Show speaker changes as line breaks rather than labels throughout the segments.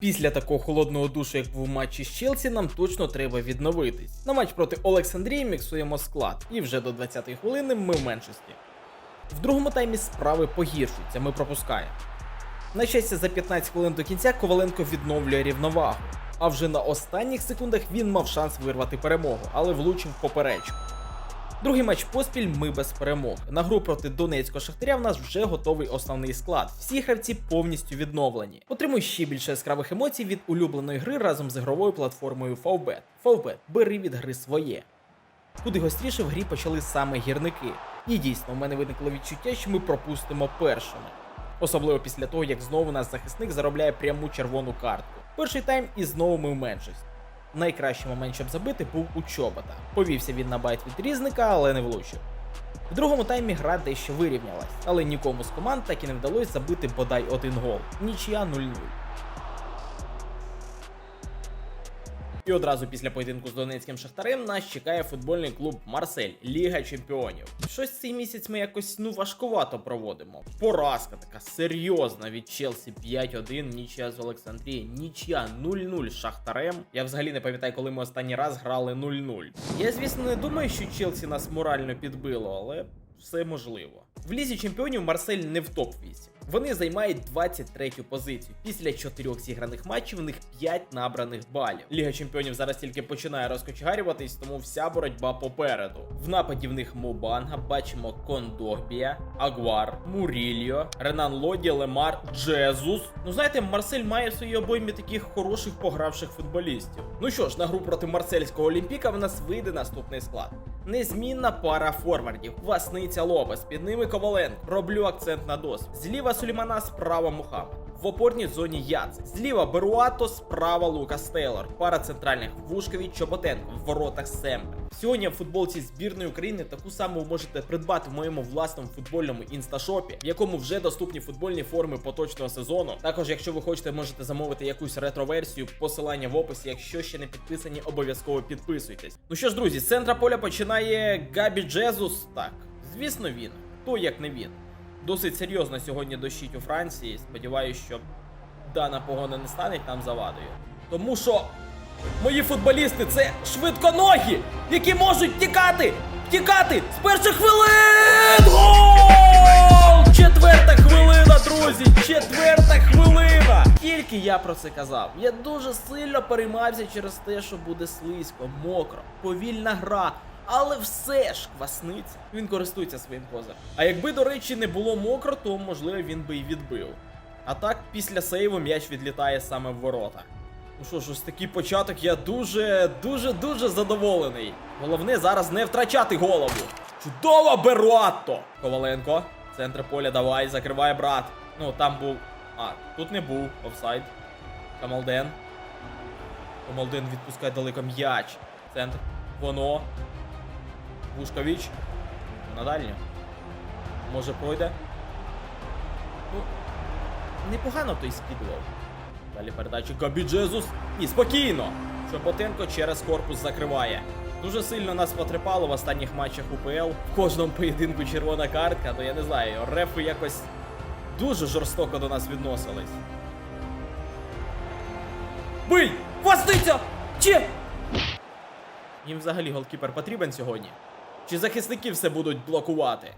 Після такого холодного душу, як був матчі з Челсі, нам точно треба відновитись. На матч проти Олександрії міксуємо склад, і вже до 20-ї хвилини ми в меншості. В другому таймі справи погіршуються, ми пропускаємо. На щастя, за 15 хвилин до кінця Коваленко відновлює рівновагу. А вже на останніх секундах він мав шанс вирвати перемогу, але влучив поперечку. Другий матч поспіль ми без перемог. На гру проти Донецького Шахтаря в нас вже готовий основний склад. Всі гравці повністю відновлені. Отримуй ще більше яскравих емоцій від улюбленої гри разом з ігровою платформою Favbet. Favbet, бери від гри своє. Куди гостріше в грі почали саме гірники. І дійсно, у мене виникло відчуття, що ми пропустимо першими. Особливо після того, як знову наш захисник заробляє пряму червону картку. Перший тайм і знову ми в меншості. Найкращий момент, щоб забити, був у чобота. Повівся він на байт від різника, але не влучив. В другому таймі гра дещо вирівнялась, але нікому з команд так і не вдалося забити бодай один гол. Нічия 0-0. І одразу після поєдинку з Донецьким Шахтарем нас чекає футбольний клуб Марсель, Ліга Чемпіонів. Щось цей місяць ми якось ну важкувато проводимо. Поразка така серйозна від Челсі 5-1, нічия з Олександрії, нічия 0-0 з Шахтарем. Я взагалі не пам'ятаю, коли ми останній раз грали 0-0. Я, звісно, не думаю, що Челсі нас морально підбило, але все можливо. В лізі чемпіонів Марсель не в топ-8. Вони займають 23-ю позицію. Після чотирьох зіграних матчів у них 5 набраних балів. Ліга чемпіонів зараз тільки починає розкочегарюватись, тому вся боротьба попереду. В нападі в них Мобанга, бачимо Кондогбія, Агуар, Мурільо, Ренан Лоді, Лемар, Джезус. Ну знаєте, Марсель має в своїй обоймі таких хороших погравших футболістів. Ну що ж, на гру проти марсельського Олімпіка в нас вийде наступний склад. Незмінна пара форвардів. Васниця Лопес, під ними Коваленко. Роблю акцент на досвід. Зліва Сулімана, справа Мухаммед. В опорній зоні Яц. Зліва Беруато, справа Лукас Тейлор. Пара центральних Вушкові Чоботенко. В воротах Семпер. Сьогодні в футболці збірної України таку саму можете придбати в моєму власному футбольному інсташопі, в якому вже доступні футбольні форми поточного сезону. Також, якщо ви хочете, можете замовити якусь ретро-версію, посилання в описі. Якщо ще не підписані, обов'язково підписуйтесь. Ну що ж, друзі, з центра поля починає Габі Джезус. Так, звісно, він. Хто як не він. Досить серйозно сьогодні дощить у Франції. Сподіваюсь, що дана погода не стане там завадою. Тому що мої футболісти це швидконогі, які можуть тікати! Тікати з перших хвилин! Гол! Четверта хвилина, друзі! Четверта хвилина! Тільки я про це казав. Я дуже сильно переймався через те, що буде слизько, мокро, повільна гра. Але все ж квасниця. Він користується своїм козирем. А якби, до речі, не було мокро, то можливо він би і відбив. А так, після сейву м'яч відлітає саме в ворота. Ну що ж, ось такий початок, я дуже, дуже, дуже задоволений. Головне зараз не втрачати голову. Чудово, Беруатто! Коваленко, центр поля, давай, закриває брат. Ну, там був. А, тут не був. Офсайд. Камалден. Камалден відпускає далеко м'яч. Центр. Воно. Вушкович. На дальню. Може пройде. Ну, непогано той скидував. Далі передача Габі Джезус. І спокійно. Чоботенко через корпус закриває. Дуже сильно нас потрепало в останніх матчах УПЛ. В кожному поєдинку червона картка, то я не знаю, рефи якось дуже жорстоко до нас відносились. Бий! Вастиця! Чи? Їм взагалі голкіпер потрібен сьогодні? Чи захисники все будуть блокувати?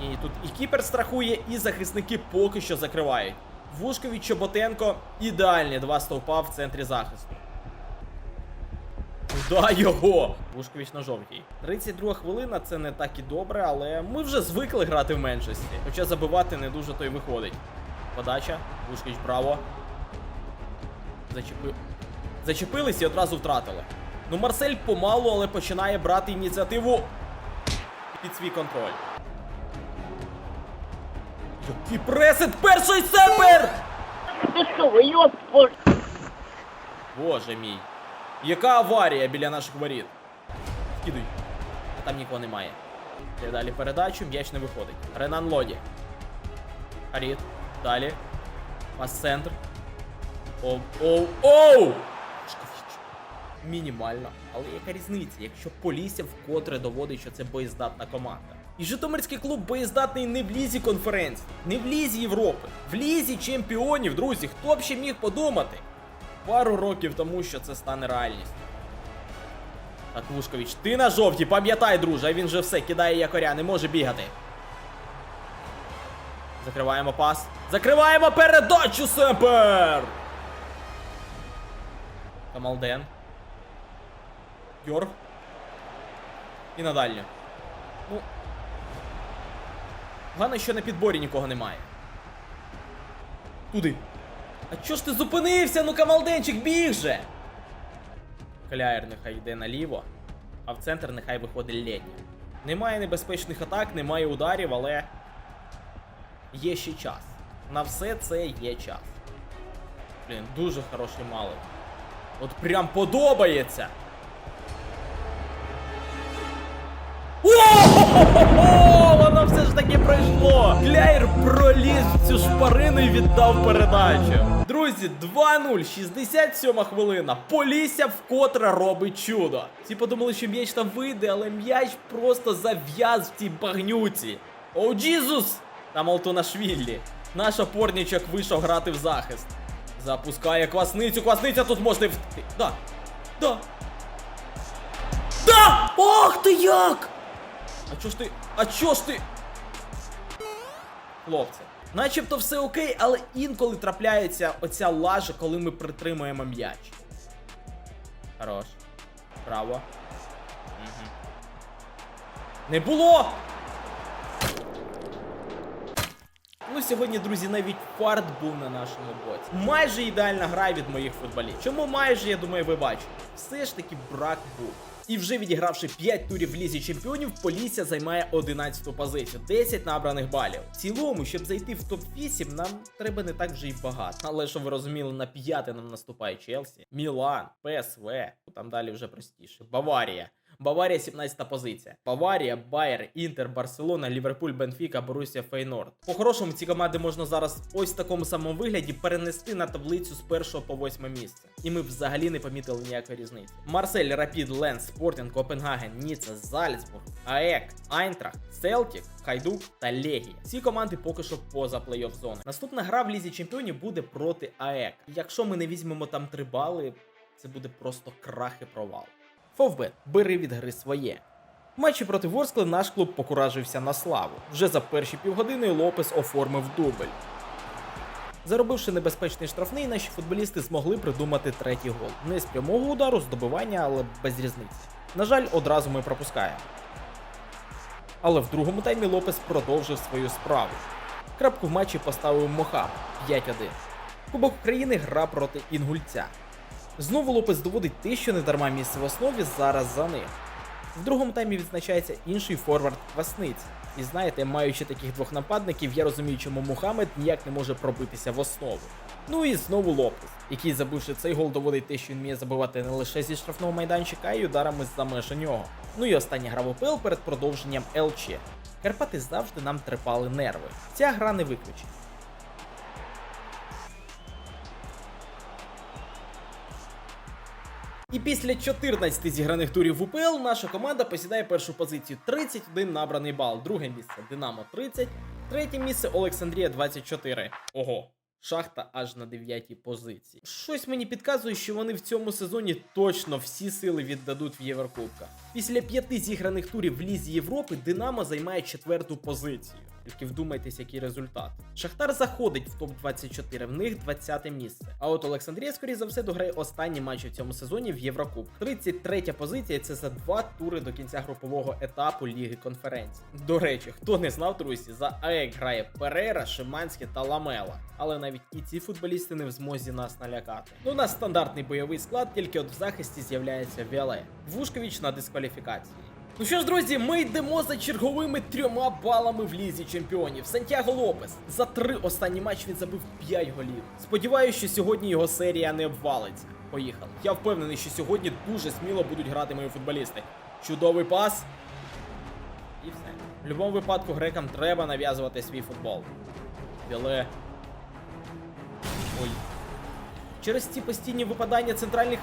Ні, тут і кіпер страхує, і захисники поки що закривають. Вушкович Чоботенко ідеальні два стовпа в центрі захисту. Да його! Вушкович на жовтій. 32 хвилина це не так і добре, але ми вже звикли грати в меншості. Хоча забивати не дуже то й виходить. Подача. Вушкович браво. Зачепив. Зачепились і одразу втратили. Ну, Марсель помалу, але починає брати ініціативу під свій контроль. Який пресет перший сепер!
Ты что, вы ёб...
Боже мій. Яка аварія біля наших воріт? Кидуй. А там нікого немає. Йде далі передачу, м'яч не виходить. Ренан Лоді. Харіт. Далі. Пас-центр. Оу, оу, оу! Мінімально. Але яка різниця, якщо Полісся вкотре доводить, що це боєздатна команда. І Житомирський клуб боєздатний не в лізі конференції, не в лізі Європи, в лізі чемпіонів, друзі. Хто б ще міг подумати? пару років тому, що це стане реальністю. Так, Лушкович, ти на жовтій, пам'ятай, друже, він же все кидає якоря, не може бігати. Закриваємо пас. Закриваємо передачу Семпер! Камалден. Йор. І надалі. Ну. Гано, що на підборі нікого немає. Туди. А чо ж ти зупинився? Ну Камалденчик біг же! Кляєр нехай йде наліво, а в центр нехай виходить Лєдня. Немає небезпечних атак, немає ударів, але є ще час. На все це є час. Блін, дуже хороший малий. От прям подобається. Таки пройшло. Кляєр проліз в цю шпарину і віддав передачу. Друзі, 2-0, 67 хвилина. Полісся вкотре робить чудо. Всі подумали, що м'яч там вийде, але м'яч просто зав'яз в цій багнюці. О, Джізус! Там Алтонашвіллі. Наш опорничок вийшов грати в захист. Запускає квасницю, квасниця тут можна вти. Да. Да. Да! Ох ти як! А чо ж ти. А чо ж ти? Хлопці. Начебто все окей, але інколи трапляється оця лажа, коли ми притримуємо м'яч. Хорош. Браво. Угу. Не було! Ну, сьогодні, друзі, навіть фарт був на нашому боці. Майже ідеальна гра від моїх футболістів. Чому майже, я думаю, ви бачите. Все ж таки брак був. І вже відігравши 5 турів в лізі чемпіонів, Полісся займає 11 позицію, 10 набраних балів. В цілому, щоб зайти в топ-8, нам треба не так вже й багато. Але що ви розуміли, на п'яте нам наступає Челсі, Мілан, ПСВ, там далі вже простіше. Баварія. Баварія 17 позиція. Баварія, Байер, Інтер, Барселона, Ліверпуль, Бенфіка, Борусія, Фейнорд. По-хорошому, ці команди можна зараз ось в такому самому вигляді перенести на таблицю з першого по восьме місце. І ми взагалі не помітили ніякої різниці. Марсель, Рапід, Ленс, Спортінг, Копенгаген, Ніцца, Зальцбург, АЕК, Айнтрахт, Селтік, Хайдук та Легія. Ці команди поки що поза плей-офф зони. Наступна гра в лізі чемпіонів буде проти АЕК. Якщо ми не візьмемо там три бали, це буде просто крах і провал. Фовбет, бери від гри своє. В матчі проти Ворскли наш клуб покуражився на славу. Вже за перші півгодини Лопес оформив дубль. Заробивши небезпечний штрафний, наші футболісти змогли придумати третій гол. Не з прямого удару, з добивання, але без різниці. На жаль, одразу ми пропускаємо. Але в другому таймі Лопес продовжив свою справу. Крапку в матчі поставив Мохам 5-1. Кубок України гра проти Інгульця. Знову Лопес доводить те, що недарма місце в основі зараз за ним. В другому таймі відзначається інший форвард Квасниць. І знаєте, маючи таких двох нападників, я розумію, чому Мухаммед ніяк не може пробитися в основу. Ну і знову Лопес, який, забивши цей гол, доводить те, що він вміє забивати не лише зі штрафного майданчика, а й ударами з-за межі нього. Ну і остання гра в ОПЛ перед продовженням ЛЧ. Карпати завжди нам трепали нерви. Ця гра не виключення. І після 14 зіграних турів в УПЛ наша команда посідає першу позицію 31 набраний бал. Друге місце Динамо 30, третє місце Олександрія 24. Ого. Шахта аж на 9 позиції. Щось мені підказує, що вони в цьому сезоні точно всі сили віддадуть в Єврокубках. Після п'яти зіграних турів в Лізі Європи Динамо займає четверту позицію. Тільки вдумайтесь, який результат. Шахтар заходить в топ-24, в них 20 місце. А от Олександрія, скоріше за все, дограє останні матчі в цьому сезоні в Єврокуб. 33 позиція це за два тури до кінця групового етапу Ліги конференцій. До речі, хто не знав, друзі, за АЕК грає Перера, Шиманське та Ламела. Але навіть і ці футболісти не в змозі нас налякати. Ну, у нас стандартний бойовий склад, тільки от в захисті з'являється Віале. Вушкович на дискваліфікації. Ну що ж, друзі, ми йдемо за черговими трьома балами в лізі чемпіонів. Сантьяго Лопес за три останні матчі він забив 5 голів. Сподіваюся, що сьогодні його серія не обвалиться. Поїхали. Я впевнений, що сьогодні дуже сміло будуть грати мої футболісти. Чудовий пас. І все. В будь-якому випадку грекам треба нав'язувати свій футбол. Біле. Ой. Через ці постійні випадання центральних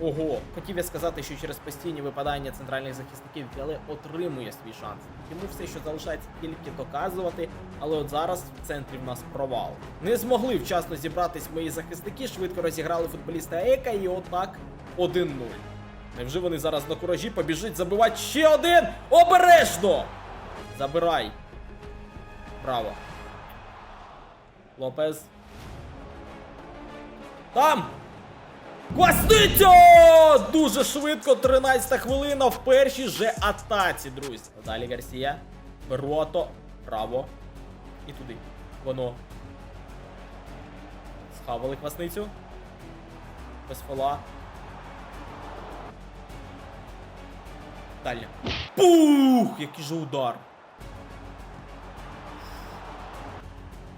Ого, хотів я сказати, що через постійні випадання центральних захисників Віале отримує свій шанс. Йому все, що залишається, тільки доказувати, але от зараз в центрі в нас провал. Не змогли вчасно зібратись мої захисники, швидко розіграли футболіста Ека і отак 1-0. Невже вони зараз на куражі побіжить забивати ще один? Обережно! Забирай. Браво. Лопез. Там! Квасниця! Дуже швидко, 13 хвилина в першій же атаці, друзі. Далі Гарсія. Берото. Право. І туди. Воно. Схавали квасницю. Без фола. Далі. Пух! Який же удар.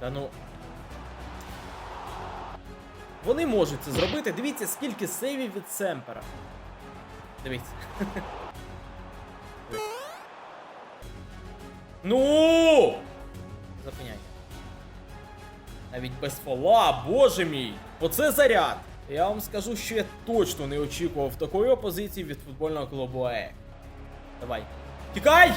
Та ну. Вони можуть це зробити. Дивіться, скільки сейвів від Семпера. Дивіться. ну! Зупиняйте. Навіть без фола, боже мій! Оце заряд! Я вам скажу, що я точно не очікував такої опозиції від футбольного клубу АЕК. Давай. Тікай!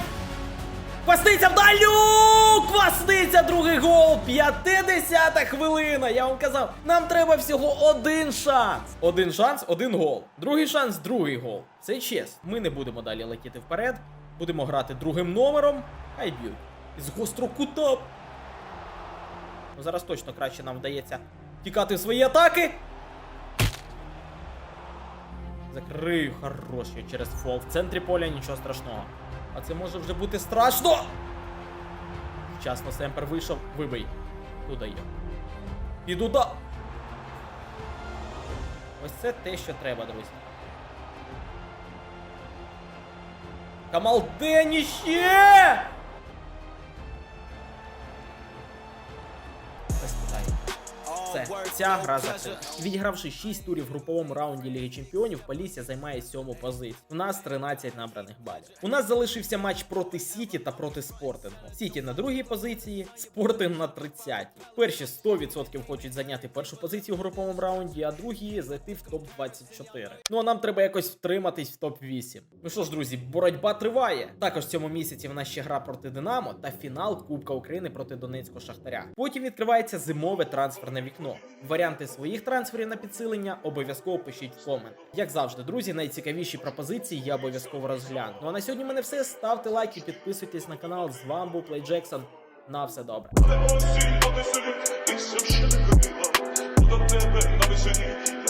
Квасниця в дальню! Квасниця, другий гол! 50 хвилина! Я вам казав, нам треба всього один шанс. Один шанс, один гол. Другий шанс, другий гол. Це чесно. Ми не будемо далі летіти вперед. Будемо грати другим номером. Хай б'ють. Із гострого кута. Ну, зараз точно краще нам вдається тікати в свої атаки. Закрию хорош я через фол. В центрі поля нічого страшного. А це може вже бути страшно. Вчасно Семпер вийшов. Вибий. Туди є. І туди. Ось це те, що треба, друзі. Камалдені ще! Все, ця гра закрита. Відігравши 6 турів в груповому раунді Ліги Чемпіонів, Полісся займає сьому позицію. У нас 13 набраних балів. У нас залишився матч проти Сіті та проти Спортингу. Сіті на другій позиції, Спортинг на 30. Перші 100% хочуть зайняти першу позицію в груповому раунді, а другі зайти в топ 24. Ну а нам треба якось втриматись в топ 8. Ну що ж, друзі, боротьба триває. Також в цьому місяці в нас ще гра проти Динамо та фінал Кубка України проти Донецького Шахтаря. Потім відкривається зимове трансферне вікно. Варіанти своїх трансферів на підсилення обов'язково пишіть в комент. Як завжди, друзі, найцікавіші пропозиції я обов'язково розгляну. Ну а на сьогодні мене все. Ставте лайки, підписуйтесь на канал. З вами був Плей Джексон. На все добре.
До тебе на веселі,